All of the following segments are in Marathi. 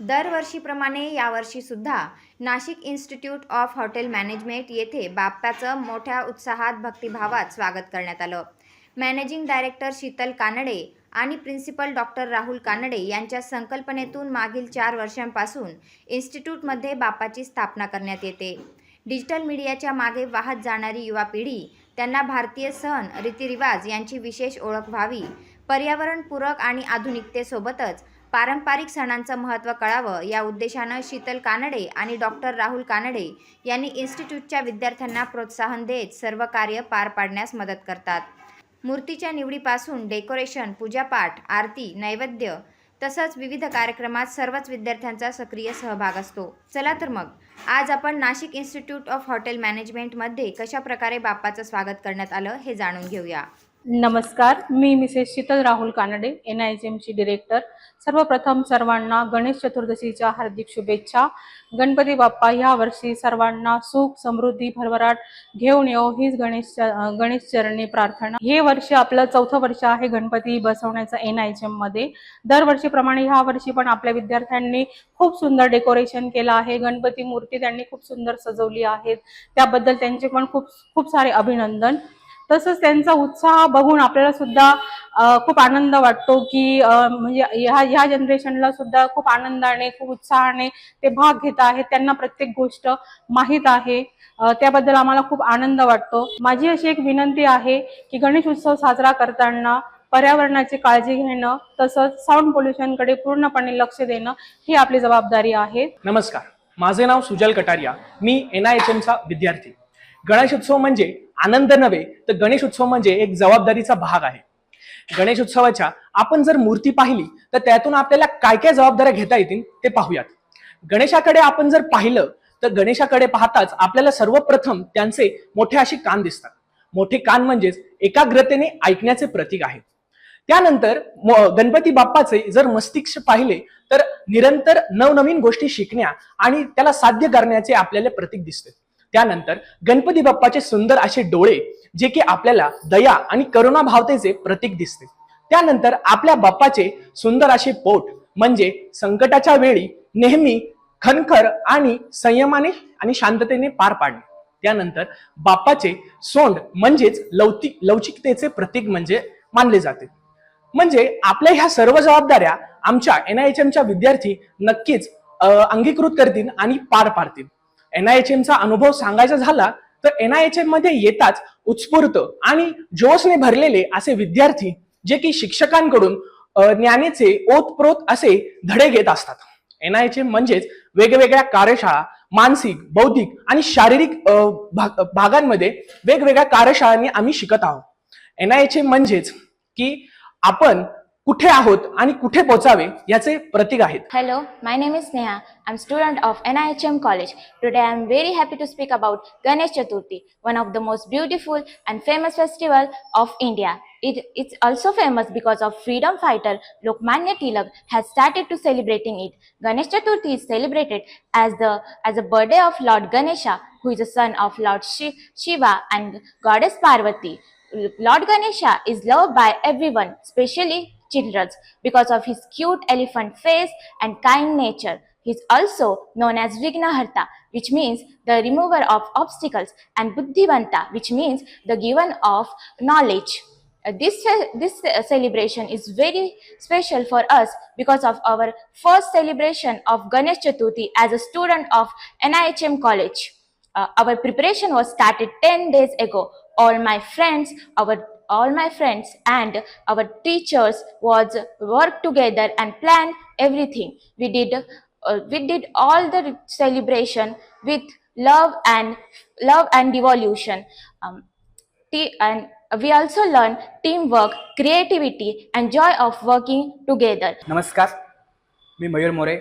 दरवर्षीप्रमाणे यावर्षीसुद्धा Nashik institute of hotel management येथे बाप्पाचं मोठ्या उत्साहात भक्तिभावात स्वागत करण्यात आलं. मॅनेजिंग डायरेक्टर शीतल कानडे आणि प्रिन्सिपल डॉक्टर राहुल कानडे यांच्या संकल्पनेतून मागील चार वर्षांपासून इन्स्टिट्यूटमध्ये बाप्पाची स्थापना करण्यात येते. डिजिटल मीडियाच्या मागे वाहत जाणारी युवा पिढी त्यांना भारतीय सण रीतिरिवाज यांची विशेष ओळख व्हावी पर्यावरणपूरक आणि आधुनिकतेसोबतच पारंपरिक सणांचं महत्त्व कळावं या उद्देशानं शीतल कानडे आणि डॉक्टर राहुल कानडे यांनी इन्स्टिट्यूटच्या विद्यार्थ्यांना प्रोत्साहन देत सर्व कार्य पार पाडण्यास मदत करतात. मूर्तीच्या निवडीपासून डेकोरेशन पूजापाठ आरती नैवेद्य तसंच विविध कार्यक्रमात सर्वच विद्यार्थ्यांचा सक्रिय सहभाग असतो. चला तर मग आज आपण नाशिक इन्स्टिट्यूट ऑफ हॉटेल मॅनेजमेंटमध्ये कशा प्रकारे बाप्पाचं स्वागत करण्यात आलं हे जाणून घेऊया. नमस्कार मी Mrs Sheetal Rahul Kanade N I ची डिरेक्टर सर्वप्रथम सर्वांना गणेश चतुर्दशीच्या हार्दिक शुभेच्छा. गणपती बाप्पा ह्या वर्षी सर्वांना सुख समृद्धी भरभराट घेऊन येऊ हीच गणेश गणेश चरणी प्रार्थना. हे वर्ष आपलं चौथं वर्ष आहे गणपती बसवण्याचं एन आय जी मध्ये. दरवर्षीप्रमाणे ह्या वर्षी पण आपल्या विद्यार्थ्यांनी खूप सुंदर डेकोरेशन केलं आहे. गणपती मूर्ती त्यांनी खूप सुंदर सजवली आहेत. त्याबद्दल त्यांचे पण खूप खूप सारे अभिनंदन. तसंच त्यांचा उत्साह बघून आपल्याला सुद्धा खूप आनंद वाटतो की म्हणजे ह्या ह्या जनरेशनला सुद्धा खूप आनंदाने खूप उत्साहाने ते भाग घेत आहेत. त्यांना प्रत्येक गोष्ट माहीत आहे. त्याबद्दल आम्हाला खूप आनंद वाटतो. माझी अशी एक विनंती आहे की गणेश उत्सव साजरा करताना पर्यावरणाची काळजी घेणं तसंच साऊंड पोल्युशनकडे पूर्णपणे लक्ष देणं ही आपली जबाबदारी आहे. नमस्कार. माझे नाव सुजल कटारिया. मी एन आय एच एमचा विद्यार्थी. गणेशोत्सव म्हणजे आनंद नव्हे तर गणेशोत्सव म्हणजे एक जबाबदारीचा भाग आहे. गणेश उत्सवाच्या आपण जर मूर्ती पाहिली तर त्यातून आपल्याला काय काय जबाबदाऱ्या घेता येतील ते पाहूयात. गणेशाकडे आपण जर पाहिलं तर गणेशाकडे पाहताच आपल्याला सर्वप्रथम त्यांचे मोठे असे कान दिसतात. मोठे कान म्हणजेच एकाग्रतेने ऐकण्याचे प्रतीक आहे. त्यानंतर गणपती बाप्पाचे जर मस्तिष्क पाहिले तर निरंतर नवनवीन गोष्टी शिकण्या आणि त्याला साध्य करण्याचे आपल्याला प्रतीक दिसते. त्यानंतर गणपती बाप्पाचे सुंदर असे डोळे जे की आपल्याला दया आणि करुणा भावतेचे प्रतीक दिसते. त्यानंतर आपल्या बाप्पाचे सुंदर असे पोट म्हणजे संकटाच्या वेळी नेहमी खनखर आणि संयमाने आणि शांततेने पार पाडणे. त्यानंतर बाप्पाचे सोंड म्हणजेच लवचिक लवचिकतेचे प्रतीक म्हणजे मानले जाते. म्हणजे आपल्या ह्या सर्व जबाबदाऱ्या आमच्या एन आय एच एमच्या विद्यार्थी नक्कीच अंगीकृत करतील आणि पार पाडतील. एनआयएचएमचा अनुभव सांगायचा झाला तर एनआयएचएममध्ये येताच उत्स्फूर्त आणि जोशने भरलेले असे विद्यार्थी जे की शिक्षकांकडून अ, ज्ञानेचे ओतप्रोत असे धडे घेत असतात. एनआयएचएम म्हणजेच वेगवेगळ्या कार्यशाळा मानसिक बौद्धिक आणि शारीरिक भाग- भागांमध्ये वेगवेगळ्या कार्यशाळांनी आम्ही शिकत आहोत. एनआयएचएम एम म्हणजेच की आपण कुठे आहोत आणि कुठे पोहोचावे याचे प्रतीक आहेत. Hello my name is Sneha I am student of N I H M college today I am very happy to speak about Ganesh Chaturthi one of the most beautiful and famous festival of India it it's also famous because of freedom fighter Lokmanya Tilak has started to celebrating it Ganesh Chaturthi is celebrated as the as a birthday of lord Ganesha who is a son of lord Shi Shiva and goddess Parvati lord Ganesha is love by everyone specially children, because of his cute elephant face and kind nature. He is also known as Vignaharta, which means the remover of obstacles, and Buddhivanta, which means the giver of knowledge. Uh, this ce- this uh, celebration is very special for us because of our first celebration of Ganesh Chaturthi as a student of NIHM College. Uh, our preparation was started 10 days ago. All my friends, our all my friends and our teachers was work together and plan everything. We did uh, we did all the celebration with love and love and devolution. Um, and we also learn teamwork, creativity, and joy of working together. नमस्कार मी Mayur More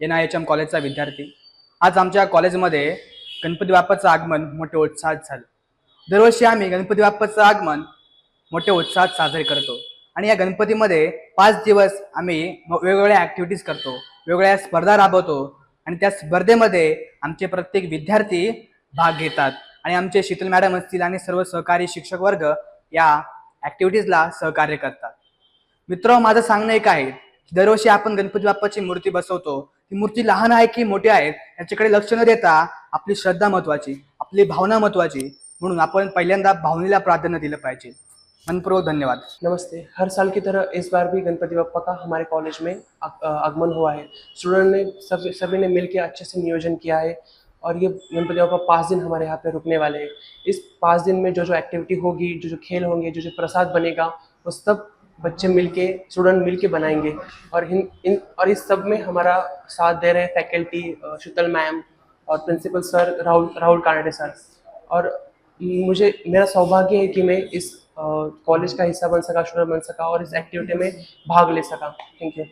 N I H M कॉलेजचा विद्यार्थी आज आमच्या कॉलेजमध्ये गणपती बाप्पाचं आगमन मोठे उत्साहात झालं दरवर्षी आम्ही गणपती बाप्पाचं आगमन मोठ्या उत्साहात साजरे करतो. आणि या गणपतीमध्ये पाच दिवस आम्ही वेगवेगळ्या ॲक्टिव्हिटीज करतो. वेगवेगळ्या स्पर्धा राबवतो. आणि त्या स्पर्धेमध्ये आमचे प्रत्येक विद्यार्थी भाग घेतात. आणि आमचे शीतल मॅडम असतील आणि सर्व सहकारी शिक्षक वर्ग या ॲक्टिव्हिटीजला सहकार्य करतात. मित्र माझं सांगणं एक आहे दरवर्षी आपण गणपती बाप्पाची मूर्ती बसवतो. ती मूर्ती लहान आहे की मोठी आहे याच्याकडे लक्ष न देता आपली श्रद्धा महत्वाची आपली भावना महत्वाची म्हणून आपण पहिल्यांदा भावनेला प्राधान्य दिलं पाहिजे. मनपूर्वक धन्यवाद। नमस्ते। हर साल की तरह इस बार भी गणपति बप्पा का हमारे कॉलेज में आगमन हुआ है। स्टूडेंट ने सब, सभी ने मिलकर अच्छे से नियोजन किया है और ये गणपति बप्पा पाँच दिन हमारे यहाँ पे रुकने वाले हैं। इस पाँच दिन में जो जो एक्टिविटी होगी जो जो खेल होंगे जो जो प्रसाद बनेगा, वो सब बच्चे मिलके स्टूडेंट मिलके बनाएँगे। और इन इन, और इस सब में हमारा साथ दे रहे हैं फैकल्टी शीतल मैम और principal sir Rahul Rahul Kanade sir और मुझे, मेरा सौभाग्य है कि मैं इस कॉलेज का हिस्सा बन सका स्टूडेंट बन सका और इस एक्टिविटी में भाग ले सका. Thank you